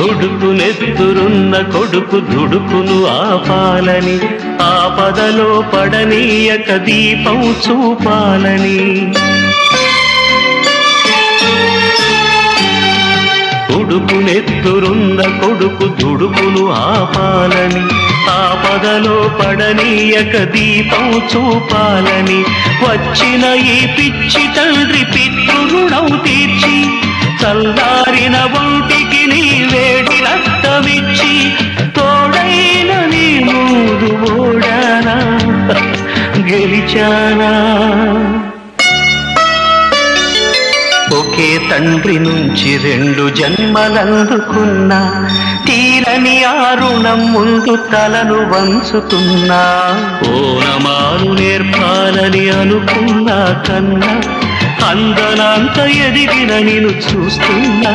ఉడుకునెత్తురున్న కొడుకు దుడుకును ఆపాలని ఆపదలో పడనీయక దీపం చూపాలని. కొడుకు కొడుకు దుడుకును ఆపాలని ఆపదలో పడనీయక దీపం చూపాలని. వచ్చిన ఈ పిచ్చి తండ్రి పిచ్చి చల్లారిన ఒంటికి నీ వేడి రక్తమిచ్చి తోడైన నీ మూడు ఓడానా? గెలిచానా? ఒకే తండ్రి నుంచి రెండు జన్మలందుకున్నా తీరని ఆరుణం ముందు తలను వంచుతున్నా. ఓనమాను నేర్పాలని అనుకున్నా కన్నా అందనంత ఎదిగిన నేను చూస్తున్నా